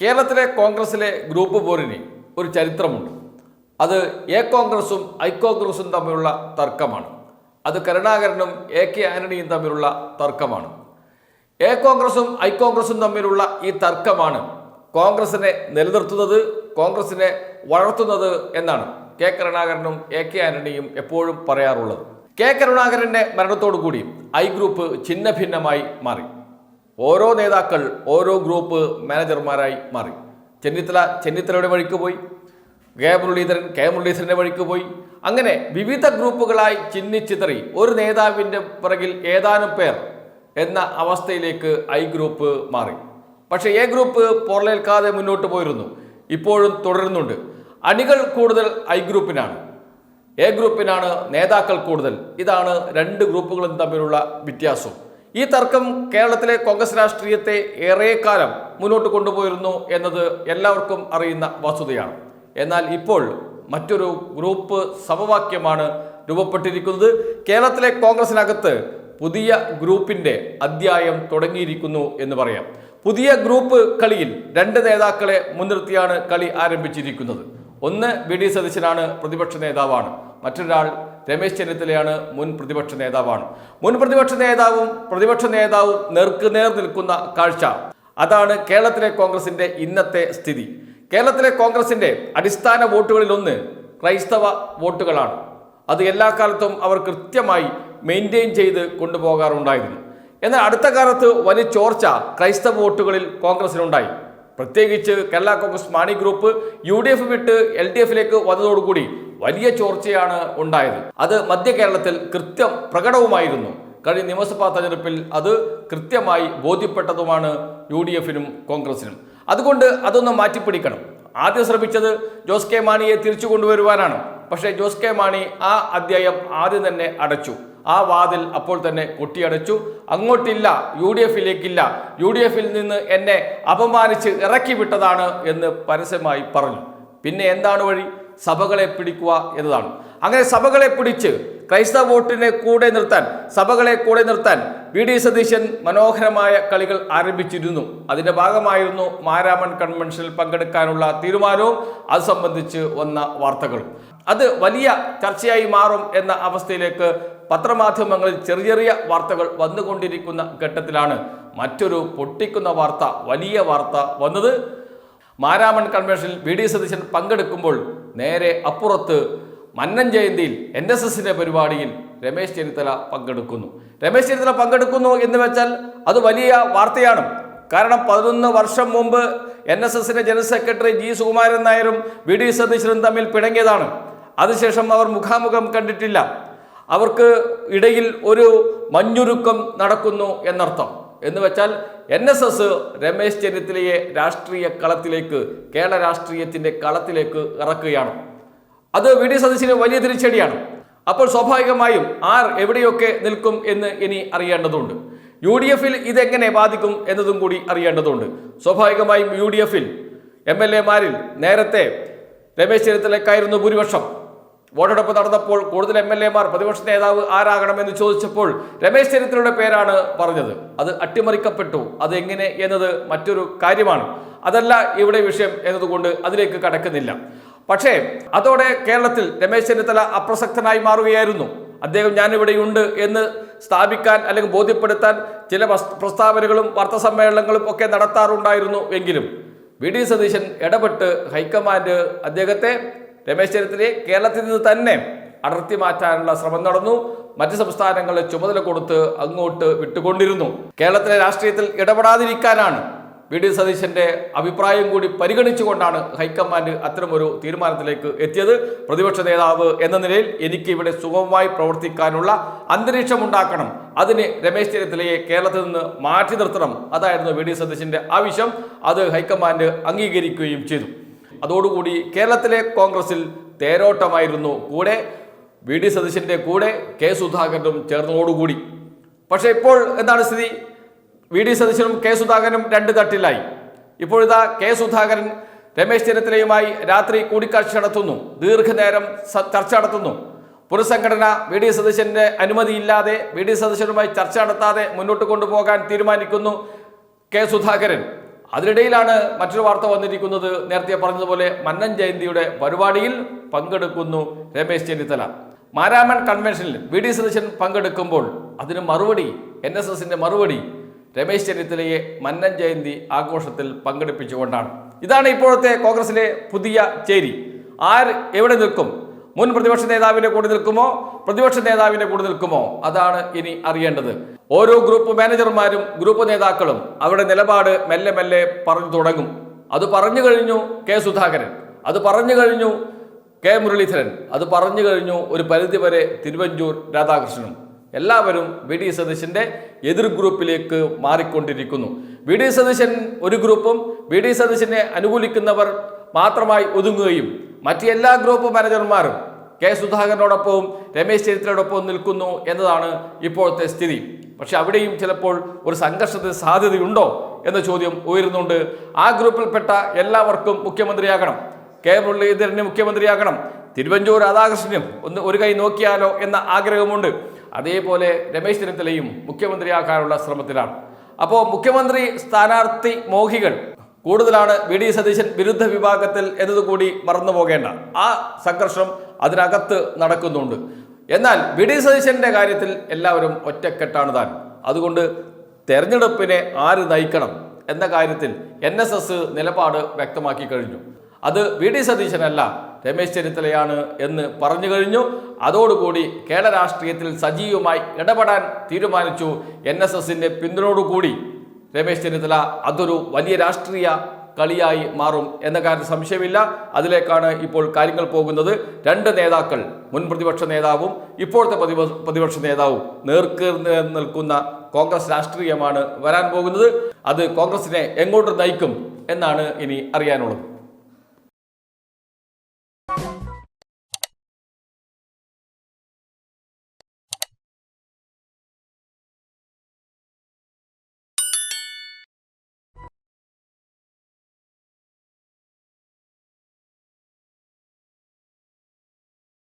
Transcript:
കേരളത്തിലെ കോൺഗ്രസിലെ ഗ്രൂപ്പ് പോരിന് ഒരു ചരിത്രമുണ്ട്. അത് എ കോൺഗ്രസും ഐ കോൺഗ്രസും തമ്മിലുള്ള തർക്കമാണ്. അത് കരുണാകരനും എ കെ ആന്റണിയും തമ്മിലുള്ള തർക്കമാണ്. എ കോൺഗ്രസും ഐ കോൺഗ്രസും തമ്മിലുള്ള ഈ തർക്കമാണ് കോൺഗ്രസിനെ നിലനിർത്തുന്നത് കോൺഗ്രസിനെ വളർത്തുന്നത് എന്നാണ് കെ കരുണാകരനും എ കെ ആന്റണിയും എപ്പോഴും പറയാറുള്ളത്. കെ കരുണാകരന്റെ മരണത്തോടു കൂടി ഐ ഗ്രൂപ്പ് ഛിന്ന ഭിന്നമായി മാറി. ഓരോ നേതാക്കൾ ഓരോ ഗ്രൂപ്പ് മാനേജർമാരായി മാറി. ചെന്നിത്തല ചെന്നിത്തലയുടെ വഴിക്ക് പോയി. കെ. മുരളീധരൻ കെ. മുരളീധരന്റെ വഴിക്ക് പോയി. അങ്ങനെ വിവിധ ഗ്രൂപ്പുകളായി ചിന്നിച്ചിതറി ഒരു നേതാവിന്റെ പിറകിൽ ഏതാനും പേർ എന്ന അവസ്ഥയിലേക്ക് ഐ ഗ്രൂപ്പ് മാറി. പക്ഷേ എ ഗ്രൂപ്പ് പൊറലേൽക്കാതെ മുന്നോട്ട് പോയിരുന്നു. ഇപ്പോഴും തുടരുന്നുണ്ട്. അണികൾ കൂടുതൽ ഐ ഗ്രൂപ്പിനാണ്. എ ഗ്രൂപ്പിനാണ് നേതാക്കൾ കൂടുതൽ. ഇതാണ് രണ്ട് ഗ്രൂപ്പുകളും തമ്മിലുള്ള വ്യത്യാസം. ഈ തർക്കം കേരളത്തിലെ കോൺഗ്രസ് രാഷ്ട്രീയത്തെ ഏറെക്കാലം മുന്നോട്ട് കൊണ്ടുപോയിരുന്നു എന്നത് എല്ലാവർക്കും അറിയുന്ന വസ്തുതയാണ്. എന്നാൽ ഇപ്പോൾ മറ്റൊരു ഗ്രൂപ്പ് സമവാക്യമാണ് രൂപപ്പെട്ടിരിക്കുന്നത്. കേരളത്തിലെ കോൺഗ്രസിനകത്ത് പുതിയ ഗ്രൂപ്പിന്റെ അധ്യായം തുടങ്ങിയിരിക്കുന്നു എന്ന് പറയാം. പുതിയ ഗ്രൂപ്പ് കളിയിൽ രണ്ട് നേതാക്കളെ മുൻനിർത്തിയാണ് കളി ആരംഭിച്ചിരിക്കുന്നത്. ഒന്ന് വി ഡി സതീശനാണ് പ്രതിപക്ഷ നേതാവാണ്. മറ്റൊരാൾ രമേശ് ചെന്നിത്തലയാണ് മുൻ പ്രതിപക്ഷ നേതാവാണ്. മുൻ പ്രതിപക്ഷ നേതാവും പ്രതിപക്ഷ നേതാവും നേർക്കുനേർ നിൽക്കുന്ന കാഴ്ച. അതാണ് കേരളത്തിലെ കോൺഗ്രസിന്റെ ഇന്നത്തെ സ്ഥിതി. കേരളത്തിലെ കോൺഗ്രസിന്റെ അടിസ്ഥാന വോട്ടുകളിൽ ഒന്ന് ക്രൈസ്തവ വോട്ടുകളാണ്. അത് എല്ലാ കാലത്തും അവർ കൃത്യമായി മെയിന്റെയിൻ ചെയ്ത് കൊണ്ടുപോകാറുണ്ടായിരുന്നു. എന്നാൽ അടുത്ത കാലത്ത് വലിയ ചോർച്ച ക്രൈസ്തവ വോട്ടുകളിൽ കോൺഗ്രസിനുണ്ടായി. പ്രത്യേകിച്ച് Kerala Congress Mani group U D F വിട്ട് എൽ ഡി എഫിലേക്ക് വന്നതോടുകൂടി വലിയ ചോർച്ചയാണ് ഉണ്ടായത്. അത് മധ്യ കേരളത്തിൽ കൃത്യം പ്രകടവുമായിരുന്നു. കഴിഞ്ഞ നിയമസഭാ തെരഞ്ഞെടുപ്പിൽ അത് കൃത്യമായി ബോധ്യപ്പെട്ടതുമാണ് യു ഡി എഫിനും കോൺഗ്രസിനും. അതുകൊണ്ട് അതൊന്ന് മാറ്റിപ്പിടിക്കണം. ആദ്യം ശ്രമിച്ചത് ജോസ് കെ മാണിയെ തിരിച്ചു കൊണ്ടുവരുവാനാണ്. പക്ഷേ ജോസ് കെ മാണി ആ അധ്യായം ആദ്യം തന്നെ അടച്ചു. ആ വാതിൽ അപ്പോൾ തന്നെ കൊട്ടിയടച്ചു. അങ്ങോട്ടില്ല യു ഡി എഫിലേക്കില്ല യു ഡി എഫിൽ നിന്ന് എന്നെ അപമാനിച്ച് ഇറക്കി വിട്ടതാണ് എന്ന് പരസ്യമായി പറഞ്ഞു. പിന്നെ എന്താണ് വഴി? സഭകളെ പിടിക്കുക എന്നതാണ്. അങ്ങനെ സഭകളെ പിടിച്ച് ക്രൈസ്തവ വോട്ടിനെ കൂടെ നിർത്താൻ സഭകളെ കൂടെ നിർത്താൻ വി ഡി സതീശൻ മനോഹരമായ കളികൾ ആരംഭിച്ചിരുന്നു. അതിന്റെ ഭാഗമായിരുന്നു മാരാമൺ കൺവെൻഷനിൽ പങ്കെടുക്കാനുള്ള തീരുമാനവും അത് സംബന്ധിച്ച് വന്ന വാർത്തകളും. അത് വലിയ ചർച്ചയായി മാറും എന്ന അവസ്ഥയിലേക്ക് പത്രമാധ്യമങ്ങളിൽ ചെറിയ ചെറിയ വാർത്തകൾ വന്നുകൊണ്ടിരിക്കുന്ന ഘട്ടത്തിലാണ് മറ്റൊരു പൊട്ടിക്കുന്ന വാർത്ത വലിയ വാർത്ത വന്നത്. മാരാമൺ കൺവെൻഷനിൽ വി ഡി സതീശൻ പങ്കെടുക്കുമ്പോൾ നേരെ അപ്പുറത്ത് മന്നൻ ജയന്തിയിൽ എൻ എസ് എസിന്റെ പരിപാടിയിൽ രമേശ് ചെന്നിത്തല പങ്കെടുക്കുന്നു. രമേശ് ചെന്നിത്തല പങ്കെടുക്കുന്നു എന്ന് വെച്ചാൽ അത് വലിയ വാർത്തയാണ്. കാരണം പതിനൊന്ന് വർഷം മുമ്പ് എൻ എസ് എസിന്റെ ജനറൽ സെക്രട്ടറി ജി സുകുമാരൻ നായരും വി ഡി സതീശനും തമ്മിൽ പിണങ്ങിയതാണ്. അതിനുശേഷം അവർ മുഖാമുഖം കണ്ടിട്ടില്ല. അവർക്ക് ഇടയിൽ ഒരു മഞ്ഞുരുക്കം നടക്കുന്നു എന്നർത്ഥം. എന്ന് വെച്ചാൽ എൻ എസ് എസ് രമേശ് ചെന്നിത്തലയെ രാഷ്ട്രീയ കളത്തിലേക്ക് കേരള രാഷ്ട്രീയത്തിന്റെ കളത്തിലേക്ക് ഇറക്കുകയാണ്. അത് വി ഡി സതീശന് വലിയ തിരിച്ചടിയാണ്. അപ്പോൾ സ്വാഭാവികമായും ആർ എവിടെയൊക്കെ നിൽക്കും എന്ന് ഇനി അറിയേണ്ടതുണ്ട്. യു ഡി എഫിൽ ഇതെങ്ങനെ ബാധിക്കും എന്നതും കൂടി അറിയേണ്ടതുണ്ട്. സ്വാഭാവികമായും യു ഡി എഫിൽ എം എൽ എമാരിൽ നേരത്തെ രമേശ് ചെന്നിത്തലക്കായിരുന്നു ഭൂരിപക്ഷം. വോട്ടെടുപ്പ് നടന്നപ്പോൾ കൂടുതൽ എം എൽ എമാർ പ്രതിപക്ഷ നേതാവ് ആരാകണമെന്ന് ചോദിച്ചപ്പോൾ രമേശ് ചെന്നിത്തലയുടെ പേരാണ് പറഞ്ഞത്. അത് അട്ടിമറിക്കപ്പെട്ടു. അത് എങ്ങനെ എന്നത് മറ്റൊരു കാര്യമാണ്. അതല്ല ഇവിടെ വിഷയം എന്നതുകൊണ്ട് അതിലേക്ക് കടക്കുന്നില്ല. പക്ഷേ അതോടെ കേരളത്തിൽ രമേശ് ചെന്നിത്തല അപ്രസക്തനായി മാറുകയായിരുന്നു. അദ്ദേഹം ഞാനിവിടെയുണ്ട് എന്ന് സ്ഥാപിക്കാൻ അല്ലെങ്കിൽ ബോധ്യപ്പെടുത്താൻ ചില പ്രസ്താവനകളും വാർത്താസമ്മേളനങ്ങളും ഒക്കെ നടത്താറുണ്ടായിരുന്നു എങ്കിലും. വി. ഡി. സതീശൻ ഇടപെട്ട് ഹൈക്കമാൻഡ് അദ്ദേഹത്തെ രമേശ് ചെന്നിത്തലയെ കേരളത്തിൽ നിന്ന് തന്നെ അടർത്തി മാറ്റാനുള്ള ശ്രമം നടന്നു. മറ്റ് സംസ്ഥാനങ്ങളെ ചുമതല കൊടുത്ത് അങ്ങോട്ട് വിട്ടുകൊണ്ടിരുന്നു. കേരളത്തിലെ രാഷ്ട്രീയത്തിൽ ഇടപെടാതിരിക്കാനാണ് വി ഡി സതീശന്റെ അഭിപ്രായം കൂടി പരിഗണിച്ചുകൊണ്ടാണ് ഹൈക്കമാൻഡ് അത്തരമൊരു തീരുമാനത്തിലേക്ക് എത്തിയത്. പ്രതിപക്ഷ നേതാവ് എന്ന നിലയിൽ എനിക്ക് ഇവിടെ സുഗമമായി പ്രവർത്തിക്കാനുള്ള അന്തരീക്ഷം ഉണ്ടാക്കണം അതിന് രമേശ് ചെന്നിത്തലയെ കേരളത്തിൽ നിന്ന് മാറ്റി നിർത്തണം. അതായിരുന്നു വി ഡി സതീശന്റെ ആവശ്യം. അത് ഹൈക്കമാൻഡ് അംഗീകരിക്കുകയും ചെയ്തു. അതോടുകൂടി കേരളത്തിലെ കോൺഗ്രസിൽ തേരോട്ടമായിരുന്നു കൂടെ വി ഡി സതീശന്റെ കൂടെ കെ സുധാകരനും ചേർന്നതോടുകൂടി. പക്ഷേ ഇപ്പോൾ എന്താണ് സ്ഥിതി? വി ഡി സതീശനും കെ സുധാകരനും രണ്ട് തട്ടിലായി. ഇപ്പോഴിതാ കെ സുധാകരൻ രമേശ് ചെന്നിത്തലയുമായി രാത്രി കൂടിക്കാഴ്ച നടത്തുന്നു. ദീർഘനേരം ചർച്ച നടത്തുന്നു. പുനഃസംഘടന വി ഡി സതീശന്റെ അനുമതിയില്ലാതെ വി ഡി സതീശനുമായി ചർച്ച നടത്താതെ മുന്നോട്ട് കൊണ്ടുപോകാൻ തീരുമാനിക്കുന്നു കെ സുധാകരൻ. അതിനിടയിലാണ് മറ്റൊരു വാർത്ത വന്നിരിക്കുന്നത്. നേരത്തെ പറഞ്ഞതുപോലെ മന്നൻ ജയന്തിയുടെ പരിപാടിയിൽ പങ്കെടുക്കുന്നു രമേശ് ചെന്നിത്തല. മാരാമൺ കൺവെൻഷനിൽ വി ഡി സതീശൻ പങ്കെടുക്കുമ്പോൾ അതിന് മറുപടി എൻ എസ് എസിന്റെ മറുപടി രമേശ് ചെന്നിത്തലയെ മന്നൻ ജയന്തി ആഘോഷത്തിൽ പങ്കെടുപ്പിച്ചുകൊണ്ടാണ്. ഇതാണ് ഇപ്പോഴത്തെ കോൺഗ്രസിലെ പുതിയ ചേരി. ആര് എവിടെ നിൽക്കും? മുൻ പ്രതിപക്ഷ നേതാവിന്റെ കൂടെ നിൽക്കുമോ? പ്രതിപക്ഷ നേതാവിന്റെ കൂടെ നിൽക്കുമോ? അതാണ് ഇനി അറിയേണ്ടത്. ഓരോ ഗ്രൂപ്പ് മാനേജർമാരും ഗ്രൂപ്പ് നേതാക്കളും അവരുടെ നിലപാട് മെല്ലെ മെല്ലെ പറഞ്ഞു തുടങ്ങും. അത് പറഞ്ഞു കഴിഞ്ഞു കെ സുധാകരൻ. അത് പറഞ്ഞു കഴിഞ്ഞു കെ മുരളീധരൻ. അത് പറഞ്ഞു കഴിഞ്ഞു ഒരു പരിധി വരെ തിരുവഞ്ചൂർ രാധാകൃഷ്ണനും. എല്ലാവരും വി ഡി സതീശന്റെ എതിർ ഗ്രൂപ്പിലേക്ക് മാറിക്കൊണ്ടിരിക്കുന്നു. വി ഡി സതീശൻ ഒരു ഗ്രൂപ്പും വി ഡി സതീശനെ അനുകൂലിക്കുന്നവർ മാത്രമായി ഒതുങ്ങുകയും മറ്റ് എല്ലാ ഗ്രൂപ്പ് മാനേജർമാരും കെ സുധാകരനോടൊപ്പവും രമേശ് ചെന്നിത്തലയോടൊപ്പവും നിൽക്കുന്നു എന്നതാണ് ഇപ്പോഴത്തെ സ്ഥിതി. പക്ഷെ അവിടെയും ചിലപ്പോൾ ഒരു സംഘർഷത്തിന് സാധ്യതയുണ്ടോ എന്ന ചോദ്യം ഉയരുന്നുണ്ട്. ആ ഗ്രൂപ്പിൽപ്പെട്ട എല്ലാവർക്കും മുഖ്യമന്ത്രിയാകണം. കെ മുരളീധരന് മുഖ്യമന്ത്രിയാകണം. തിരുവഞ്ചൂർ രാധാകൃഷ്ണനും ഒന്ന് ഒരു കൈ നോക്കിയാലോ എന്ന ആഗ്രഹമുണ്ട്. അതേപോലെ രമേശ് ചെന്നിത്തലയും മുഖ്യമന്ത്രിയാക്കാനുള്ള ശ്രമത്തിലാണ്. അപ്പോൾ മുഖ്യമന്ത്രി സ്ഥാനാർത്ഥി മോഹികൾ കൂടുതലാണ് വി ഡി സതീശൻ വിരുദ്ധ വിഭാഗത്തിൽ എന്നതുകൂടി മറന്നു പോകേണ്ട. ആ സംഘർഷം അതിനകത്ത് നടക്കുന്നുണ്ട്. എന്നാൽ വി ഡി സതീശന്റെ കാര്യത്തിൽ എല്ലാവരും ഒറ്റക്കെട്ടാണ് താൻ. അതുകൊണ്ട് തെരഞ്ഞെടുപ്പിനെ ആര് നയിക്കണം എന്ന കാര്യത്തിൽ എൻ എസ് എസ് നിലപാട് വ്യക്തമാക്കി കഴിഞ്ഞു. അത് വി ഡി സതീശനല്ല രമേശ് ചെന്നിത്തലയാണ് എന്ന് പറഞ്ഞു കഴിഞ്ഞു. അതോടുകൂടി കേരള രാഷ്ട്രീയത്തിൽ സജീവമായി ഇടപെടാൻ തീരുമാനിച്ചു എൻ എസ് എസിന്റെ പിന്തുണയോടുകൂടി. രമേശ് ചെന്നിത്തല അതൊരു വലിയ രാഷ്ട്രീയ കളിയായി മാറും എന്ന കാര്യത്തിൽ സംശയമില്ല. അതിലേക്കാണ് ഇപ്പോൾ കാര്യങ്ങൾ പോകുന്നത്. രണ്ട് നേതാക്കൾ മുൻ പ്രതിപക്ഷ നേതാവും ഇപ്പോഴത്തെ പ്രതിപക്ഷ നേതാവും നേർക്ക് നേർ നിൽക്കുന്ന കോൺഗ്രസ് രാഷ്ട്രീയമാണ് വരാൻ പോകുന്നത്. അത് കോൺഗ്രസിനെ എങ്ങോട്ട് നയിക്കും എന്നാണ് ഇനി അറിയാനുള്ളത്.